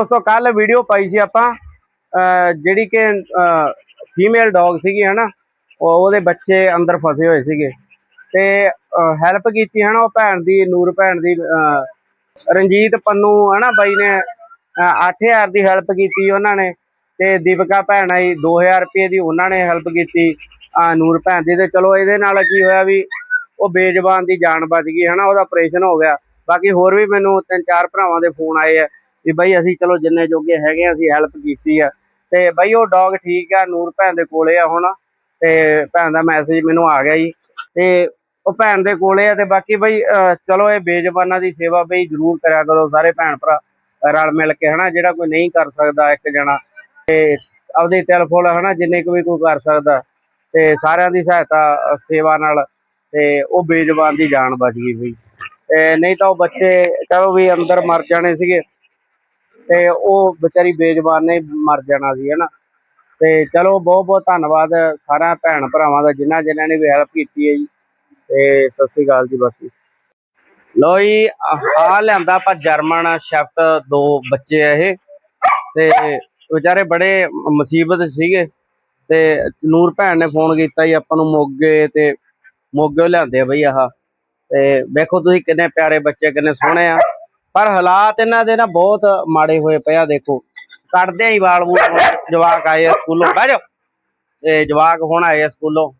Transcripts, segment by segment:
ਦੋਸਤੋ ਕੱਲ ਵੀਡੀਓ ਪਾਈ ਸੀ ਆਪਾਂ ਜਿਹੜੀ ਕਿ ਫੀਮੇਲ ਡੌਗ ਸੀਗੀ, ਹਨਾ? ਉਹਦੇ ਬੱਚੇ ਅੰਦਰ ਫਸੇ ਹੋਏ ਸੀਗੇ। ਤੇ ਹੈਲਪ ਕੀਤੀ, ਹਨਾ, ਉਹ ਭੈਣ ਦੀ, ਨੂਰ ਭੈਣ ਦੀ ਰਣਜੀਤ ਪੰਨੂ, ਹਨਾ, ਬਾਈ ਨੇ, ਅਹ 8000 ਦੀ ਹੈਲਪ ਕੀਤੀ ਉਹਨਾਂ ਨੇ, ਤੇ ਦੀਪਕਾ ਭੈਣ ਆਈ 2000 ਰੁਪਏ ਦੀ ਉਹਨਾਂ ਨੇ ਹੈਲਪ ਕੀਤੀ, ਆ, ਨੂਰ ਭੈਣ ਦੀ। ਤੇ ਚਲੋ, ਇਹਦੇ ਨਾਲ ਕੀ ਹੋਇਆ ਵੀ, ਉਹ ਬੇਜ਼ਬਾਨ ਦੀ ਜਾਨ ਬਚ ਗਈ, ਹਨਾ, ਉਹਦਾ ਆਪਰੇਸ਼ਨ ਹੋ ਗਿਆ। ਬਾਕੀ ਹੋਰ ਵੀ ਮੈਨੂੰ ਤਿੰਨ ਚਾਰ ਭਰਾਵਾਂ ਦੇ ਫੋਨ ਆਏ ਆ। ਵੀ ਬਾਈ ਅਸੀਂ ਚਲੋ ਜਿੰਨੇ ਜੋਗੇ ਹੈਗੇ ਆ, ਅਸੀਂ ਹੈਲਪ ਕੀਤੀ ਆ। ਤੇ ਬਾਈ ਉਹ ਡੌਗ ਠੀਕ ਆ, ਨੂਰ ਭੈਣ ਦੇ ਕੋਲੇ ਆ ਹੁਣ। ਤੇ ਭੈਣ ਦਾ ਮੈਸੇਜ ਮੈਨੂੰ ਆ ਗਿਆ ਜੀ। ਤੇ ਉਹ ਭੈਣ ਦੇ ਕੋਲੇ ਆ ਤੇ ਬਾਕੀ ਬਈ ਚਲੋ ਇਹ ਬੇਜ਼ਬਾਨਾਂ ਦੀ ਸੇਵਾ ਬਈ ਜ਼ਰੂਰ ਕਰਿਆ ਕਰੋ, ਸਾਰੇ ਭੈਣ ਭਰਾ ਰਲ ਮਿਲ ਕੇ, ਹਨਾ, ਜਿਹੜਾ ਕੋਈ ਨਹੀਂ ਕਰ ਸਕਦਾ ਇੱਕ ਜਣਾ। ਤੇ ਆਪਦੇ ਤਿਲ ਫੁੱਲ, ਹਨਾ, ਜਿੰਨੇ ਕੁ ਵੀ ਕੋਈ ਕਰ ਸਕਦਾ। ਤੇ ਸਾਰਿਆਂ ਦੀ ਸਹਾਇਤਾ, ਸੇਵਾ ਨਾਲ, ਤੇ ਉਹ ਬੇਜ਼ਬਾਨ ਦੀ ਜਾਨ ਬਚ ਗਈ ਬਈ। ਤੇ ਨਹੀਂ ਤਾਂ ਉਹ ਬੱਚੇ ਚਲੋ ਵੀ ਅੰਦਰ ਮਰ ਜਾਣੇ ਸੀਗੇ। ਤੇ ਉਹ ਵਿਚਾਰੀ ਬੇਜ਼ਬਾਨ ਨੇ ਮਰ ਜਾਣਾ ਸੀ, ਹਨਾ। ਤੇ ਚਲੋ ਬਹੁਤ ਬਹੁਤ ਧੰਨਵਾਦ ਸਾਰਿਆਂ ਭੈਣ ਭਰਾਵਾਂ ਦਾ, ਜਿਨ੍ਹਾਂ ਜਿਨ੍ਹਾਂ ਨੇ ਵੀ ਹੈਲਪ ਕੀਤੀ ਹੈ ਜੀ। ਤੇ ਸਤਿ ਸ੍ਰੀ ਅਕਾਲ ਜੀ, ਬਾਕੀ। ਲੋ ਜੀ ਆ ਲਿਆਂਦਾ ਆਪਾਂ ਜਰਮਨ ਸ਼ੈਫਟ ਦੋ ਬੱਚੇ ਆ ਇਹ। ਤੇ ਵਿਚਾਰੇ ਬੜੇ ਮੁਸੀਬਤ ਸੀਗੇ। ਤੇ ਨੂਰ ਭੈਣ ਨੇ ਫੋਨ ਕੀਤਾ ਜੀ, ਆਪਾਂ ਨੂੰ ਮੋਗੇ ਤੇ ਮੋਗੇ ਲਿਆਂਦੇ ਆ ਬਈ ਆਹ। ਤੇ ਵੇਖੋ ਤੁਸੀਂ ਕਿੰਨੇ ਪਿਆਰੇ ਬੱਚੇ, ਕਿੰਨੇ ਸੋਹਣੇ ਆ। ਪਰ ਹਾਲਾਤ ਇਹਨਾਂ ਦੇ ਨਾ ਬਹੁਤ ਮਾੜੇ ਹੋਏ ਪਏ ਆ, ਦੇਖੋ। ਕੱਢਦੇ ਹੀ ਵਾਲ ਵੂਲ ਜਵਾਕ ਆਏ ਆ ਸਕੂਲੋਂ। ਬਹਿ ਜਾਓ। ਤੇ ਜਵਾਕ ਹੁਣ ਆਏ ਸਕੂਲੋਂ।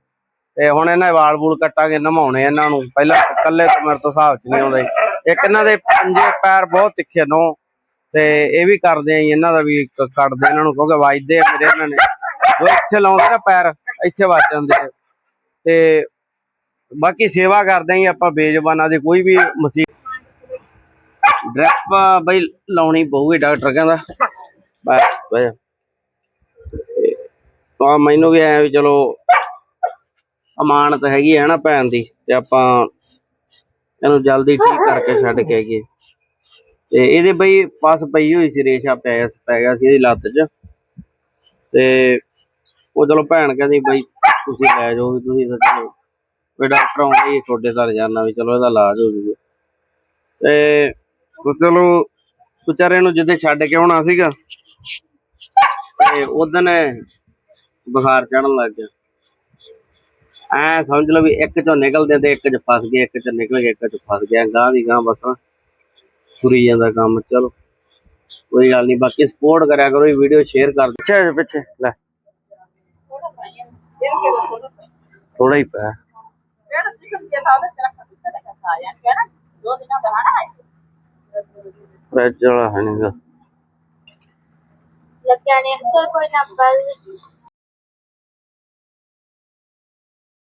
ਤੇ ਹੁਣ ਇਹਨਾਂ ਦੇ ਵਾਲ ਵੂਲ ਕੱਟਾਂਗੇ, ਨਮਾਉਣੇ ਇਹਨਾਂ ਨੂੰ। ਪਹਿਲਾਂ ਇਕੱਲੇ ਤੋਂ ਤੋਂ ਹਿਸਾਬ ਚ ਨਹੀਂ ਆਉਂਦਾ ਇੱਕ ਇਹਨਾਂ ਦੇ ਪੰਜੇ ਪੈਰ ਬਹੁਤ ਤਿੱਖੇ ਨੋ। ਤੇ ਇਹ ਵੀ ਕਰਦੇ ਆ ਇਹਨਾਂ ਦਾ ਵੀ ਕੱਟਦੇ ਇਹਨਾਂ ਨੂੰ, ਕਿਉਂਕਿ ਵੱਜਦੇ ਆ ਮੇਰੇ ਇਹਨਾਂ ਨੇ। ਜੋ ਇੱਥੇ ਲਾਉਂਦੇ ਨਾ ਪੈਰ, ਇੱਥੇ ਵੱਜ ਜਾਂਦੇ ਤੇ ਬਾਕੀ ਸੇਵਾ ਕਰਦੇ ਆਂ ਆਪਾਂ, ਬੇਜ਼ਬਾਨਾਂ ਦੀ ਕੋਈ ਵੀ ਮੁਸੀਬਤ ਡ੍ਰਿਪ ਬਈ ਲਾਉਣੀ ਪਊਗੀ ਡਾਕਟਰ ਕਹਿੰਦਾ। ਬਸ ਬਸ। ਤਾਂ ਮੈਨੂੰ ਵੀ ਐ ਵੀ ਚਲੋ ਅਮਾਨਤ ਹੈਗੀ ਹੈ ਨਾ ਭੈਣ ਦੀ ਤੇ ਆਪਾਂ ਇਹਨੂੰ ਜਲਦੀ ਠੀਕ ਕਰਕੇ ਛੱਡ ਕੇ ਆਈਏ। ਤੇ ਇਹਦੇ ਬਈ ਪਾਸ ਪਈ ਹੋਈ ਸੀ, ਰੇਸ਼ਾ ਪੈ ਗਿਆ ਪੈ ਗਿਆ ਸੀ ਇਹਦੀ ਲੱਤ 'ਚ। ਤੇ ਉਹ ਚਲੋ ਭੈਣ ਕਹਿੰਦੀ ਬਈ ਤੁਸੀਂ ਲੈ ਜਾਓ ਵੀ ਤੁਸੀਂ ਤਾਂ ਚਲੋ ਵੀ ਡਾਕਟਰ ਆਉਂਦੇ ਹੀ ਤੁਹਾਡੇ ਘਰ ਜਾਣਾ ਵੀ ਚਲੋ ਇਹਦਾ ਇਲਾਜ ਹੋ ਜੂਗਾ। ਤੇ ਉਹ ਚਲੋ ਵਿਚਾਰੇ ਨੂੰ ਜਿੱਦੇ ਛੱਡ ਕੇ ਆਉਣਾ ਸੀਗਾ, ਤੇ ਉਦੋਂ ਬੁਖਾਰ ਚੜਨ ਲੱਗ ਗਿਆ। ਐ ਸਮਝ ਲਓ ਵੀ ਇੱਕ ਚੋਂ ਨਿਕਲਦੇ ਤੇ ਇੱਕ ਚ ਫਸ ਗਏ, ਇੱਕ ਚ ਨਿਕਲ ਗਏ, ਇੱਕ ਚ ਫਸ ਗਿਆ ਗਾਂ ਦੀ ਗਾਂ ਬਸ। ਤੁਰੀ ਜਾਂਦਾ ਕੰਮ, ਚਲੋ, ਕੋਈ ਗੱਲ ਨਹੀਂ, ਬਾਕੀ ਸਪੋਰਟ ਕਰਿਆ ਕਰੋ, ਇਹ ਵੀਡੀਓ ਸ਼ੇਅਰ ਕਰ ਦਿਓ। ਪਿੱਛੇ ਪਿੱਛੇ, ਲੈ। ਥੋੜਾ ਹੀ ਪਿਆ। ਜਿਹੜਾ ਚਿਕਨ ਕੇ ਸਾਥ ਤੇਰਾ ਖੱਟਾ ਦਾ ਖਾਇਆ ਕਿਹੜਾ ਫ੍ਰਿਜ ਵਾਲਾ ਹੈ ਨਹੀਂਗਾ ਲੱਗਿਆ ਨੇ। ਚਲ ਕੋਈ ਨਾ ਬਲ